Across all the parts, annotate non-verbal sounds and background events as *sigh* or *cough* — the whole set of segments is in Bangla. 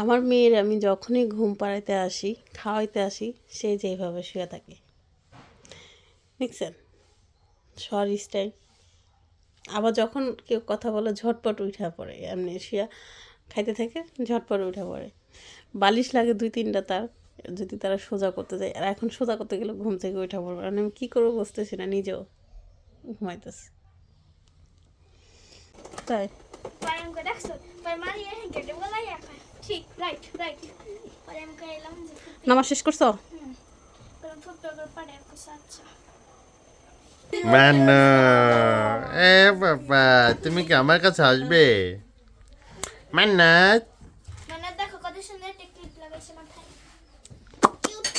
আমার মেয়ের আমি যখনই ঘুম পাড়াইতে আসি, খাওয়াইতে আসি, সে যেভাবে শুয়ে থাকে। দেখছেন? সর স্টাইল। আবার যখন কেউ কথা বলে, ঝটপট উঠা পড়ে। এমনি শুয়া খাইতে থাকে, ঝটপট উঠা পড়ে। বালিশ লাগে দুই তিনটা তার, যদি তারা সোজা করতে যায়। আর এখন সোজা করতে গেলে ঘুম থেকে উঠা পড়বে। আর আমি কী করব বুঝতেছি না, নিজেও ঘুমাইতেছি। তাই। নামাজ শেষ করছ? কইছি আচ্ছা। মানো এ বাবা তুমি কি আমার কাছে আসবে? মান্নাত মানে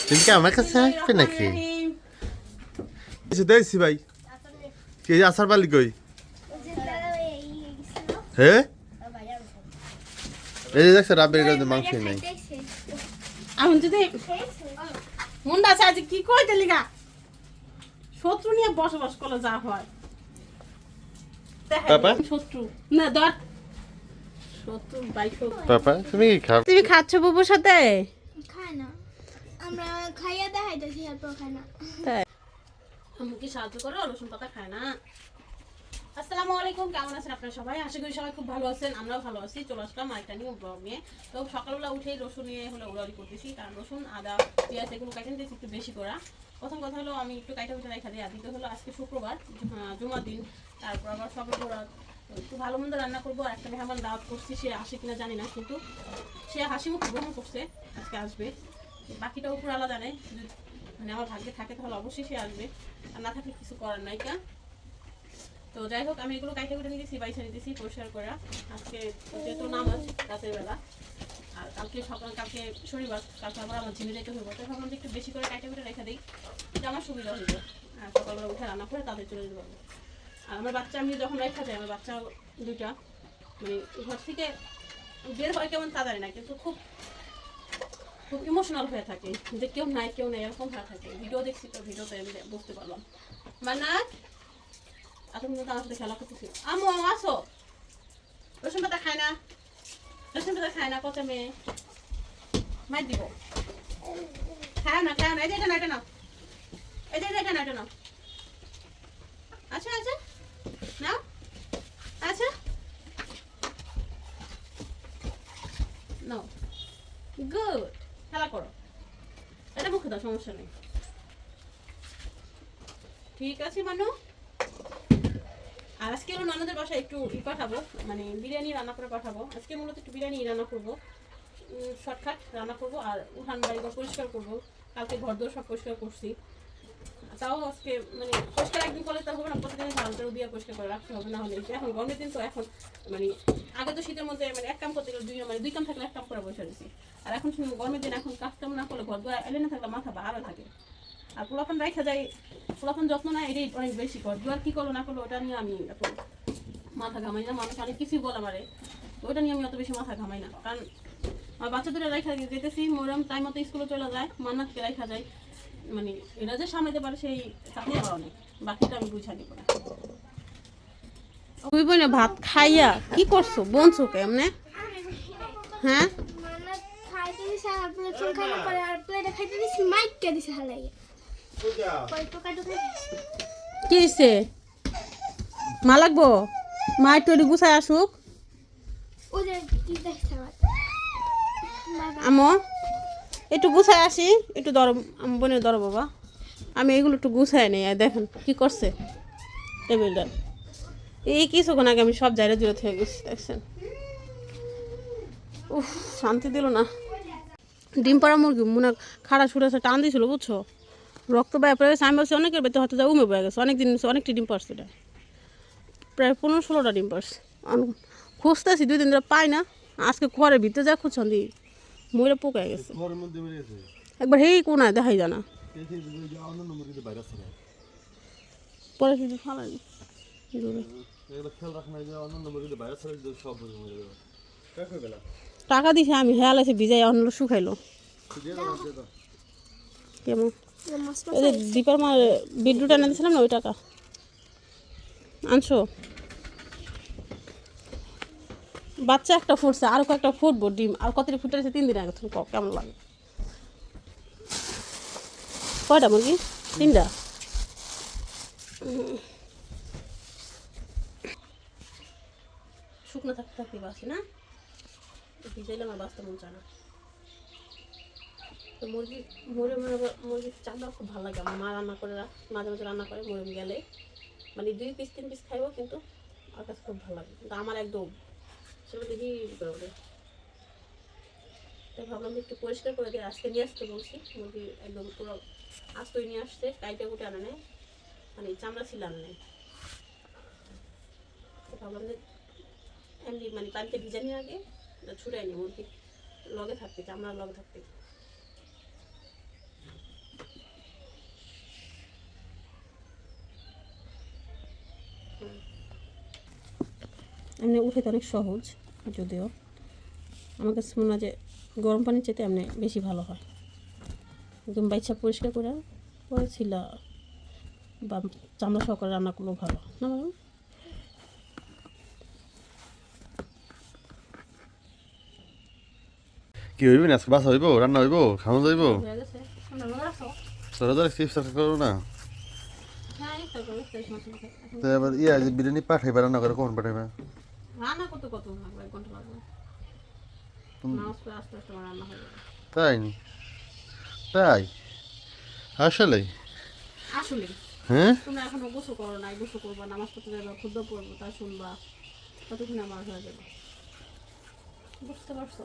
তুমি কি আমার কাছে আসবে নাকি? কিছু দেখছি ভাই। কি আসার পালি কই? হ্যাঁ? এই যে দেখছ রাবের কাছে মাংস নাই। আমি যদি মুন্ডা আছে আজ কি কইতে লিগা? শত্রু নিয়ে বসবাস করলে যা হয়। শত্রু। না ধর। পাপা তুমি কি খাও? তুমি খাচ্ছ বুবুর সাথে? খায় না। আমরা খাইয়া দেখাইতেছি এরপর খায় না। আমি কি সাহায্য করো? রসুন পাতা খায় না? আসসালামু আলাইকুম, কেমন আছেন আপনারা সবাই? আশা করি সবাই খুব ভালো আছেন, আমরাও ভালো আছি। চলে আসলাম আরেকটা নিয়ে ব্লগ নিয়ে। তো সকালবেলা উঠেই রসুন নিয়ে হলো উড়াউড়ি করতেছি, কারণ রসুন, আদা, পেঁয়াজ এগুলো কাটে দিয়েছি একটু বেশি করা। প্রথম কথা হলো আমি একটু কাইটা উঠে রেখা দিই, আর দ্বিতীয় হলো আজকে শুক্রবার, জুমা- জুমার দিন। তারপর আবার সবে বরাত একটু ভালো মন্দ রান্না করব, আর একটা মেহমান দাওয়াত করছি, সে আসে কিনা জানি না, কিন্তু সে হাসি মুখ গ্রহণ করছে, আজকে আসবে। বাকিটা উপর আলাদা যদি মানে আমার ভাগ্যে থাকে তাহলে অবশ্যই সে আসবে, আর না থাকলে কিছু করার নাই কা তো যাই হোক, আমি এগুলো কাইটে কুটে নিতেছি বাইসে নিতেছি, পরিষ্কার করে আজকে যেহেতু নামাজ রাতের বেলা, আর কালকে সকাল, কালকে শনিবার, কালকে আবার আমার জিমে যেতে হইব। তো ভাবলাম একটু বেশি করে কাইটে কুটে রেখে দিই যে আমার সুবিধা হইব। আর সকালবেলা উঠে রান্না করে তাদের চলে যেতে পারব আর আমার বাচ্চা, আমি যখন রেখা যাই, আমার বাচ্চা দুইটা মানে ঘর থেকে বের হয় কেমন তা জানি না, কিন্তু খুব খুব ইমোশনাল হয়ে থাকে। যে কেউ নাই কেউ নাই, এরকম হয়ে থাকে। ভিডিও দেখছি তো, ভিডিওতে আমি বুঝতে পারলাম। মান্নাত? এতক্ষণ তো আমার সাথে খায় না। রসুন পাতা খায় না কত মেয়ে। দিব। খায় না খায় না। এই যে এটা না এই যে এটা না আচ্ছা আচ্ছা নাও। আচ্ছা নাও। গুড। খেলা করো। এটা মুখে দাও, সমস্যা নেই। ঠিক আছে, মানু। আর আজকে হলো ননদের বাসায় একটু ই পাঠাবো মানে বিরিয়ানি রান্না করে পাঠাবো। আজকে মূলত একটু বিরিয়ানি রান্না করব। শর্টকাট রান্না করব আর উঠান বাড়িঘর পরিষ্কার করব। কালকে ঘর দোর সব পরিষ্কার করছি। তাও আজকে মানে পরিষ্কার একদিন করলে তো হবে না, প্রতিদিন ঝালটাও দিয়ে পরিষ্কার করে রাখতে হবে, না হলে এখন গরমের দিন তো এখন মানে আগে তো শীতের মধ্যে মানে এক কাম করতে গেলে দুই মানে দুই কাম থাকলে এক কাম করে বসে রয়েছি। আর এখন গরমের দিন এখন কাজ কাম না করলে ঘর দুয়ার এলে না থাকলে মাথা ভালো থাকে। আর পোলাপান রাখা যায় পোলাপান যত্ন না এটাই অনেক বেশি কর। দুয়ার কি করল না করল ওটা নিয়ে আমি এত মাথা ঘামাই না। মানুষ অনেক কিছুই বলে আমারে তো ওটা নিয়ে আমি অত বেশি মাথা ঘামাই না। কারণ আমার বাচ্চাদের রেখা যেতেছি মোরাম টাইম মতো স্কুলে চলে যায় মান্নাতকে রেখা যায়। মানে এরা যে সামলাতে পারে সেই সাথে আমার অনেক। বাকিটা আমি বুঝা নিব না। তুই ভাত খাইয়া কি করছ? বনছো কেমনে? হ্যাঁ? খাইতে দিছে আর প্লেট খাইতে পরে আর প্লেটে খাইতে দিছি মাইককে কি হইছে? মা লাগবো? মা একটু গুছাই আসুক। আমো একটু গুছাই আসি। একটু ধরো বোনের ধরো বাবা। আমি এগুলো একটু গুছাই নেই দেখেন কি করছে। টেবিলটা এই কিছুক্ষণ আগে আমি সব জায়গায় জুড়ে থেকে গেছি, দেখছেন? উফ, শান্তি দিল না। ডিম পাড়া মুরগি মনে খাড়া ছুড়ে টান দিয়েছিল, বুঝছ? রক্ত বাইরে পড়ে গেছে আমি বলছি অনেকের বেতে হয়তো যা উমে বয়ে গেছে অনেক দিন অনেকটি ডিম পারছে এটা। প্রায় পনেরো ষোলোটা ডিম পারছে। খুঁজতেছি দুই দিন ধরে পাই না। আজকে ঘরের ভিতরে যা খুঁজছেন দি ময়ূরে পোকায় গেছে। একবার হেই কোনায় দেখাই জানা কিন্তু পরে ফালাই কিন্তু টাকা দিছে আমি হেয়াল আছে ভিজাই অন্য শুকাইলো। কেমন? দীপার মার বিদ্যুৎ এনে দিয়েছিলাম না, ওই টাকা। আনছো? বাচ্চা একটা ফুটছে, আর কয়েকটা ফুটবো, ডিম। আর কতটি ফুটে আছে তিন দিন আগে, তুমি কেমন লাগে? কয়টা মুরগি? তিনটা? শুকনো থাকতে থাকতে বাসি না? ভিজাইলে আমার বাঁচতে মন চায় না। তো মুরগি মরিমের মুরগির চামড়া খুব ভালো লাগে আমার। মা রান্না করে, মাঝে মাঝে রান্না করে মরিম গেলে। মানে দুই পিস তিন পিস খাইবো কিন্তু আমার কাছে খুব ভালো লাগে। কিন্তু আমার একদম সেটা দেখি করে তাই ভাবলাম একটু পরিষ্কার করে দিয়ে আজকে নিয়ে আসতে বলছি। মুরগি একদম পুরো আস্তই নিয়ে আসছে, কাইটে কুটে আনে নেয় মানে চামড়া ছিল আনে নেয় ভাবলাম যে এমনি মানে পানিতে ভিজানি আগে ছুটাই নি মুরগি। লগে থাকতে চামড়া লগে থাকতে। এমনি উঠে তো অনেক সহজ যদিও। আমার কাছে মনে হয় যে গরম পানির চেতে এমনি বেশি ভালো হয়। একদম বাইচ্ছা পরিষ্কার করে করেছিল বা চামড়া সহকারে রান্না করলেও ভালো না ম্যাডাম? কি হইবে না? আজকে বাসা হইব? রান্না হইব? খাওয়া যাইব? হয়ে গেছে তোমরা রাখো তোরা চিপস করো না। হ্যাঁ তো এবার ইয়া বিরিয়ানি পাঠাইবা রান্না করে কখন পাঠাইবা? রান্না করতে কত লাগবে এক ঘণ্টা লাগবে। নামাজ পড়ে আস্তে আস্তে রান্না হয়ে যাবে। তাই নি? তাই? আসলে আসলে হ্যাঁ? তোমরা এখনও গোসল করো গোসল করবা নামাজ পড়তে যাবে ক্ষুদ্র পড়ব তা শুনবা। ততক্ষণ আমার হয়ে যাবে। বুঝতে পারছ?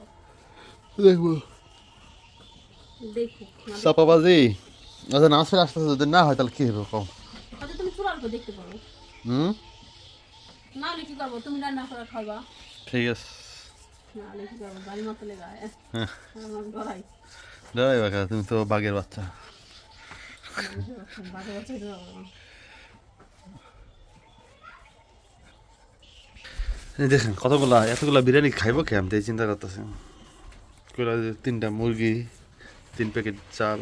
দেখব। দেখো না চাপাবাজি? আচ্ছা ফেলে আসতে যদি না হয় তাহলে কি হবে কম হয়তো তুমি দেখতে পারো। হুম? না হলে কি করব? তুমি রান্না করে খাবা। ঠিক আছে। না হলে কি করব? মারতে লেগে হ্যাঁ। ডরাই। বাকা তুমি তো বাঘের বাচ্চা। বাজে বাচ্চা দেখেন কতগুলা এতগুলা বিরিয়ানি খাইব কে? আমি তো এই চিন্তা করতেছি। তিনটা মুরগি তিন প্যাকেট চাল।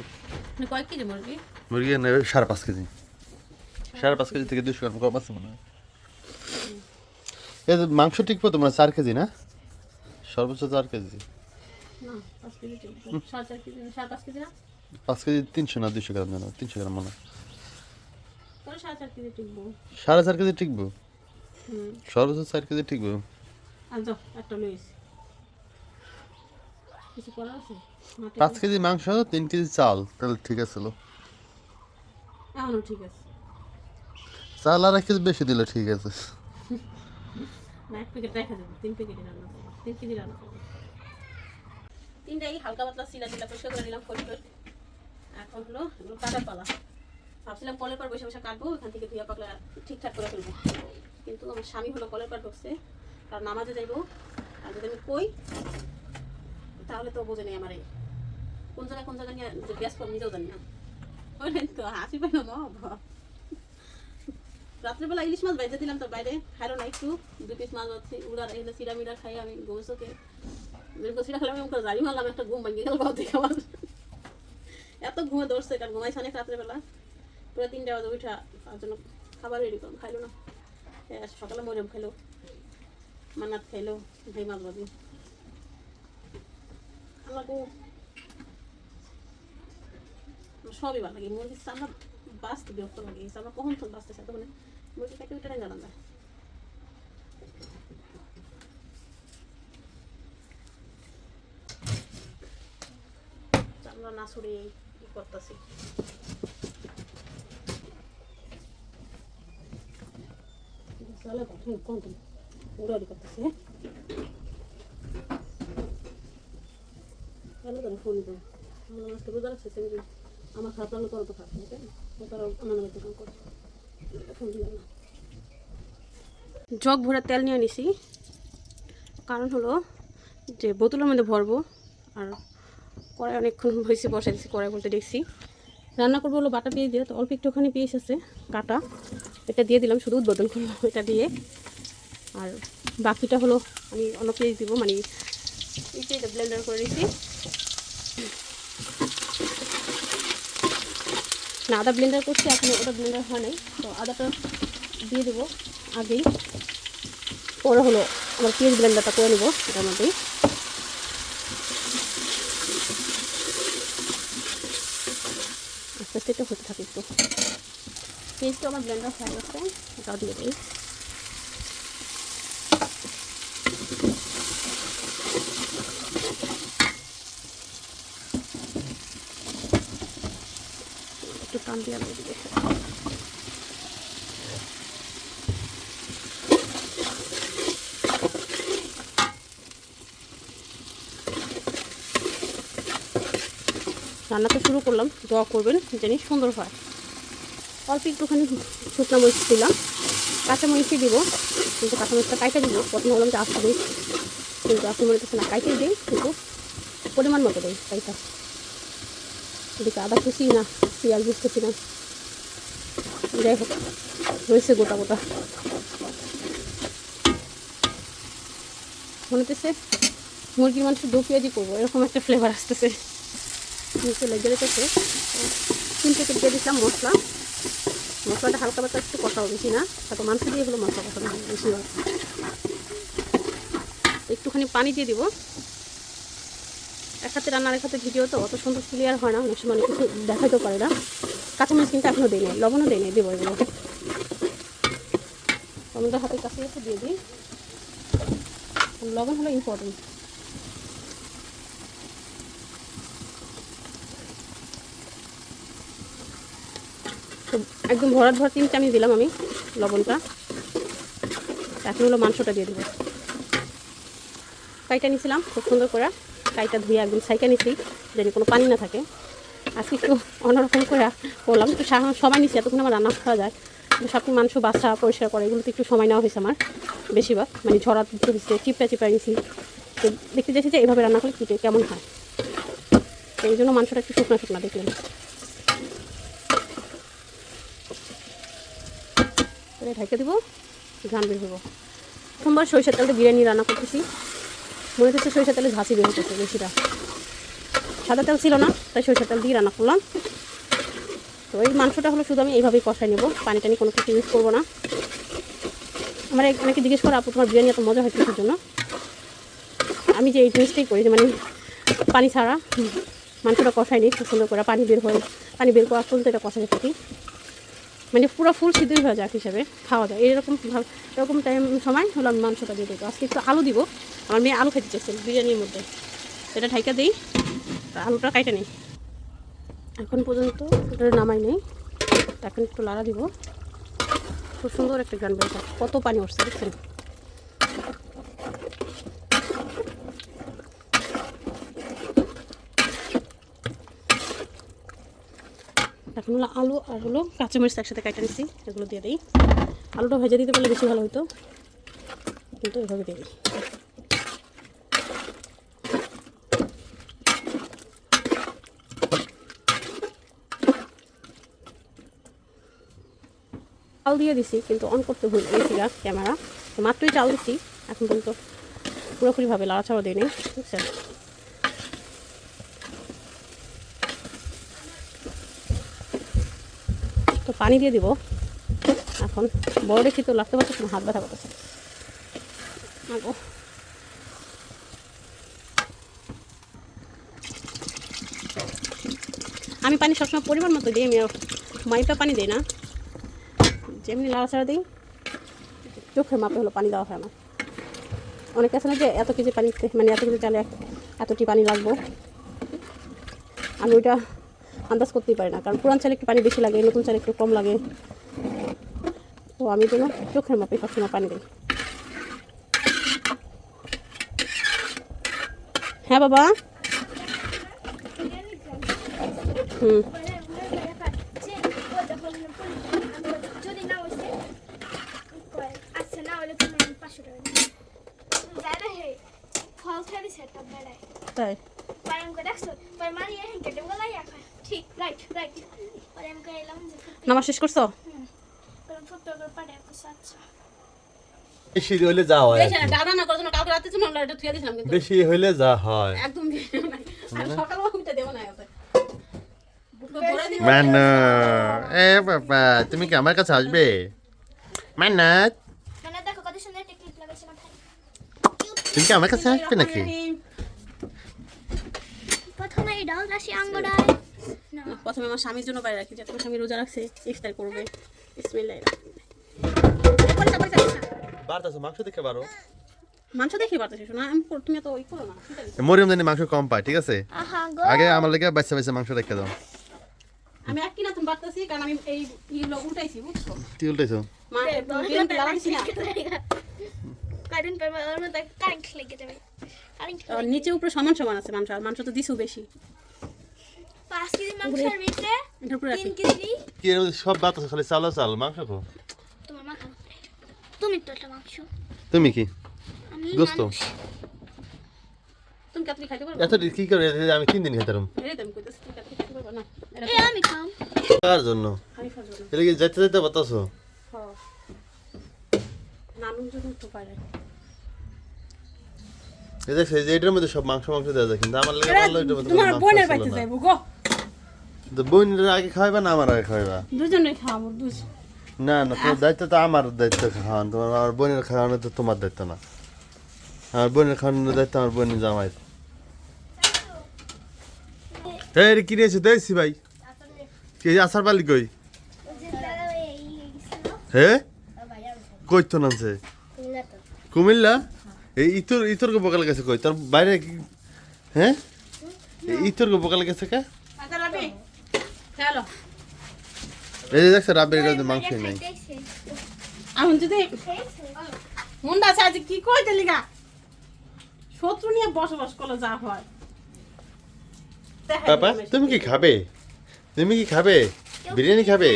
মানে কেজি মুরগি? মুরগি সাড়ে পাঁচ কেজি। সাড়ে পাঁচ কেজি থেকে দুশো গ্রাম কম আছে মনে হয়। যে মাংস টিকবো তোমার চার কেজি না? সর্বোচ্চ চার কেজি। পাঁচ কেজি তিনশো না দুশো গ্রাম জানো তিনশো গ্রাম মনে সাড়ে চার কেজি টিকবো সর্বোচ্চ চার কেজি টিকবো পাঁচ কেজি মাংস তিন কেজি চাল তাহলে ঠিক ঠিক আছে। চাল আর এক কেজি বেশি দিলে ঠিক আছে। *laughs* না প্যাকেট দেখা যাবে, তিন প্যাকেটই রান্না তিন কেজি রান্না। করব তিনটাই হালকা পাতলা সিলা টিলা পরিষ্কার করে নিলাম পরিষ্কার এখন হলো এগুলো কাটার পালা। ভাবছিলাম কলের পর বসে বসে কাটবো, ওখান থেকে ধুয়া পাকলা ঠিকঠাক করে ফেলব। কিন্তু আমার স্বামী হলো কলের পর ঢুকছে, কারণ নামাজে যাইবো। আর যদি আমি কই, তাহলে তো বোঝে নেই আমার। এই কোন জায়গায় কোন জায়গায় নিয়ে ব্যস্ত, আমি নিজেও জানি না। বুঝলেন তো, হাসি মা রাত্রেবেলা ইলিশ মাছ বাইজে দিলাম তো বাইরে, খাইলো না একটু, দুই পিস মাছ আছে উড়ার এগুলো সিরা মিরা খাই আমি গোসোকে সিরা খেলাম আমি জারি মারলাম, একটা ঘুম ভাঙিয়ে গেল ঘর থেকে আমার। এত ঘুমে ধরছে কারণ ঘুমাইছে অনেক রাত্রেবেলা। পুরো তিনটা বাজে উঠা, তার জন্য খাবার রেডি করলাম, খাইলো না। সকালে মরিয়ম খাইলো, মান্নাত খাইলো, ভাই মাছ বাজি আমার সবই ভালো লাগে মুরগির চামড়া বাঁচতে বিরক্ত লাগে, এই চামড়া কখন তখন বাঁচতেছে তখন মুরগি কাটে উঠে জানা যায় চামড়া না ছড়িয়ে ই করতেছি চলে কখন কোন উড়াউড়ি করতেছি হ্যাঁ করে ফোন করো আমার রোজা রাখছে সেদিন আমার খারাপ লাগল তোর জগ ভরে তেল নিয়ে নিছি। কারণ হলো যে বোতলের মধ্যে ভরবো আর কড়াই অনেকক্ষণ হয়েছে, বসাই দিচ্ছি কড়াই বলতে দেখছি। রান্না করব হলো বাটা পেঁয়াজ দিয়ে, তো অল্প একটুখানি পেঁয়াজ আছে, কাটা। এটা দিয়ে দিলাম শুধু উদ্বোধন করলাম এটা দিয়ে। আর বাকিটা হলো আমি অন্য পেঁয়াজ দিব মানে এটা ব্লেন্ডার করে দিচ্ছি না, আদা ব্লেন্ডার করছি, এখন ওটা ব্লেন্ডার হয় নাই। তো আদাটা দিয়ে দেবো আগেই। পরে হলো আমার পেঁয়াজ ব্লেন্ডারটা করে নেব, এটার মধ্যেই। আস্তে আস্তে একটু হতে থাকে একটু। পেঁয়াজটা আমার ব্লেন্ডার হয়ে গেছে, এটাও দিয়ে দিই। একটু টান দিয়ে আমি দিকে রান্না তো শুরু করলাম, দোয়া করবেন জানি সুন্দর হয়। অল্প একটুখানি শুকনো মরিচ দিলাম। কাঁচা মরিচই দিব, কিন্তু কাঁচা মরিচটা কাইটা দিব। প্রথমে বললাম যে আস্তে দিই। কিন্তু মনে করছেন না, কাইটাই দিই, কিন্তু পরিমাণ মতো দিই কাইটা এদিকে আদা খুশি না। পেঁয়াজ বুঝতেছি না। যাই হোক, হয়েছে গোটা গোটা। মনে হতেছে মুরগির মাংস দু পেঁয়াজি করব, এরকম একটা ফ্লেভার আসতেছে। নিচে লেগে রেখেছে। তিন প্যাকেট দিয়ে দিলাম মশলা। মশলাটা হালকা পাতা একটু কষাও বেশি না, তারপর মাংস দিয়ে হলো মশলা কষানো হয় একটুখানি পানি দিয়ে দিব। এক হাতে রান্নার এক হাতে ভিডিও তো অত সুন্দর ক্লিয়ার হয় না, অনেক সময় অনেক কিছু দেখাতেও পারে না। কাঁচামরিচ কিন্তু এখনও দিই নাই লবণও দিই নাই দেবো এগুলো টমেটো হাতের কাছে একটু দিয়ে দিই। লবণ হলো ইম্পর্টেন্ট একদম ভরাট ভরা তিন চামচ দিলাম আমি লবণটা। এখন হলো মাংসটা দিয়ে দেবো। কাইটা নিয়েছিলাম খুব সুন্দর করে। কাইটা ধুয়ে একদম সাইকা নিছি যদি কোনো পানি না থাকে। আজকে একটু অন্যরকম করে করলাম একটু সময় নিচ্ছি এতক্ষণ আমার রান্না খাওয়া যায়। সব মাংস বাসা পরিষ্কার করে, এগুলোতে একটু সময় নেওয়া হয়েছে আমার, বেশিরভাগ। মানে ঝরা দিতে হয়েছে চিপড়া চিপড়া নিছি তো দেখতে চাইছি যে এইভাবে রান্না করলে কী কেমন হয়। তো এই জন্য মাংসটা একটু শুকনো শুকনো দেখলেন ঢেকে দেবো ঘান বের হব সোমবার সরিষার তেলটা বিরিয়ানি রান্না করতেছি। মনে হচ্ছে সরিষা তেলে ঝাঁচি বের হতেছে বেশিটা। সাদা তেল ছিল না, তাই সরিষার তেল দিয়ে রান্না করলাম। তো এই মাংসটা হলো শুধু আমি এইভাবেই কষাই নেব পানি টানি কোনো কিছু ইউজ করব না। আমার অনেকে জিজ্ঞেস করে, আপু, তোমার বিরিয়ানি এত মজা হয় কিছুর জন্য? আমি যে এই জিনিসটাই করি মানে পানি ছাড়া মাংসটা কষাই নিই, খুব সুন্দর করে পানি বের হয় পানি বের করা পর্যন্ত এটা কষাই থাকি মানে পুরো ফুল সিদ্ধই হয়ে যাক হিসাবে, খাওয়া যায়। এরকম ভালো এরকম টাইম সময় হলো আমি মাংসটা দিয়ে দেবো। আজকে একটু আলু দিব। আমার মেয়ে আলু খেতে চাইছে বিরিয়ানির মধ্যে। এটা ঠাইকা দিই। আলুটা কাইটা নেই। এখন পর্যন্ত এটা নামাই নেই। এখন একটু লাড়া দিব। খুব সুন্দর একটা গান বেরোচ্ছে কত পানি উঠছে, দেখছেন? এখন হলো আলু আর হলো কাঁচামরিচ একসাথে কাটা নিচ্ছি এগুলো দিয়ে দিই। আলুটা ভেজে দিতে পারলে বেশি ভালো হতো কিন্তু এভাবে দিয়ে দিই। চাল দিয়ে দিছি, কিন্তু অন করতে ভুল গেছি গা ক্যামেরা। মাত্রই চাল দিচ্ছি এখন পর্যন্ত পুরোপুরিভাবে লাড়াচাড়া দিই বুঝছেন পানি দিয়ে দিব। এখন বড় দেখি তো লাগতে পারছে হাত ব্যথা করতেছে। আমি পানি সবসময় পরিমাণ মতো দিই, আমি মাইপা পানি দিই না। যেমনি লাড়াচাড়া দিই, চোখের মাপে হলো পানি দেওয়া হয় আমার। অনেকে আছে না যে এত কেজি পানি মানে এত কেজি চালে এতটি পানি লাগবো। আমি ওইটা আন্দাজ করতেই পারি না। কারণ পুরান চালে একটু পানি বেশি লাগে নতুন চালে একটু কম লাগে। তো আমি যেন চোখের মাপে সবসময় পানি দিই। হ্যাঁ বাবা? হুম। তাই? ঠিক রাইট রাইট পরে যে নামাজ শেষ করছ? পরে ফুটো করে পাড়ে আসছে আচ্ছা বেশি হইলে যা হয় বেশি না, ডাল রান্না কালকে রাতে ছিল আমরা এটা থুয়ে দিয়েছিলাম কিন্তু। বেশি হইলে যা হয়। একদম আর সকালবেলা উঠে দেবো না এত বুটটা ভরে দিবো। মান্না এ বাবা তুমি কি আমার কাছে আসবে? মান্নাত মানে দেখো কত সুন্দর একটা ক্লিপ লাগাইছে মাথায়। তুমি কি আমার কাছে আসবে নাকি? প্রথমে এই ডাল রাশি প্রথমে আমার স্বামীর জন্য বাইরে রাখি যাতে আমার স্বামী রোজা রাখছে ইফতার করবে। ইসমিল্লাহ মাংস দেখে পারো মাংস দেখে পারতেছি শোনা আমি তুমি তো ওই করো না মরিয়ম জানি মাংস কম পায় ঠিক আছে? আগে আমার লেগে বাচ্চা বাচ্চা মাংস রেখে দাও। আমি এক কিনা তুমি পারতেছি কারণ আমি এই ইগুলো উল্টাইছি বুঝছ? কি উল্টাইছো? মা বিরিয়ানি লাগাইছি না? কারেন্ট পাবে কারেন্ট লেগে যাবে। নিচে উপরে সমান সমান আছে মাংস আর মাংস তো দিছু বেশি। পাঁচ কেজি মাংসের ভিতরে এটার উপরে তিন রাখি। কেজি। কি এর সব বাতাস খালি চালো চাল মাংস খো তোমার মাথা তুমি তো একটা মাংস। তুমি কি? আমি গোস্ত? তুমি কাতলি খাইতে পারবে? এত কি করে আমি তিন দিন খেতাম এই তো আমি তুমি খাইতে পারবে? না এই আমি খাম। কার জন্য? আমি খাব না কি যাইতে যাইতে বাতাস? হ্যাঁ তো পারে। এই এই যে এটার মধ্যে সব মাংস মাংস দেওয়া যায় কিন্তু আমার লেগে ভালো এটার মধ্যে তোমার বোনের। যাইবো গো। তো বোনের আগে খাওয়াইবা না আমার আগে খাওয়াইবা? দুজনে খাব দুজ না না তোমার দায়িত্ব তো আমার দায়িত্ব খাওয়ান। তোমার আমার বোনের খাওয়ানো তো তোমার দায়িত্ব না। আমার বোনের খাওয়ানোর দায়িত্ব আমার বোনের জামাই এই কি নিয়েছো? দেখছি ভাই। কি আসার পালি কই? হে? কই তো নামছে কুমিল্লা? এই ইতর ইতর বকাল গেছে কই? তোর বাইরে হ্যাঁ ইতর বকাল গেছে কে? চলো এই যে দেখছ রাবের এটা মাংসই নাই। এখন যদি মুন্ডা আজ কি কইতে লিগা? শত্রু নিয়ে বসবাস করলে যা হয়। পাপা তুমি কি খাবে? তুমি কি খাবে? বিরিয়ানি খাবে?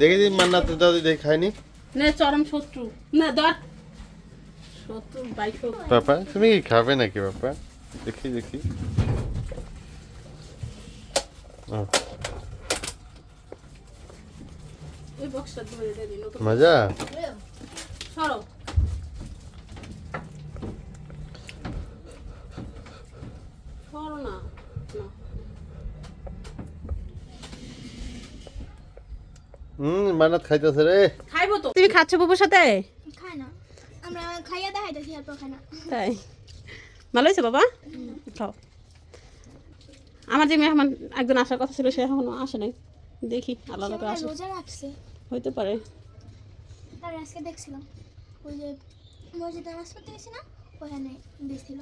দেখে দিন মান্নাতে দাদি দেখে খায়নি। নে চরম শত্রু। না শত্রু বাই পাপা তুমি কি খাবে নাকি পাপা? দেখি দেখি। ও, ওই বক্সটা ধরে দিয়ে দিন নতুন মজা? সরো। সরো না। না। হুম মান্নাত খাইতেছে রে। খাইবো তো। তুমি খাচ্ছ বাবুর সাথে? খায় না। আমরা খাইয়া দেখাইতেছি আর খায় না। তাই। ভালো হয়েছে বাবা? খাও। আমার যে মেহমান একজন আসার কথা ছিল সে এখনও আসে নাই। দেখি আল্লাহ করে আসে রোজা রাখছে। হইতে পারে। আর আজকে দেখছিলাম ওই যে মসজিদে নামাজ পড়তে গেছি না ওখানে দিয়েছিল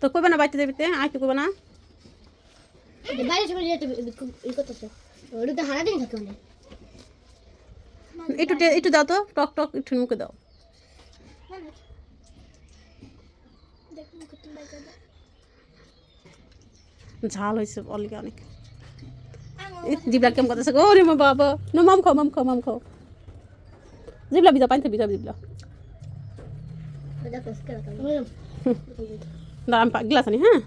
তো কইবে না বাইতে দেবিতে আর কি কইবে না? বাইরে সবাই যেতে ই করতেছে। ওটা তো হারা দিন থাকে একটু একটু দাও তো টক টক একটু মুখে দাও। ঝাল হয়েছে অলিকে অনেক। জিবলা কেমন করতেছে গো রে মা বাবা। নো মাম খাও মাম খাও মাম খাও। জিবলা বিজা পাইতে বিজা জিবলা। দাঁড়ান গ্লাস আনি হ্যাঁ?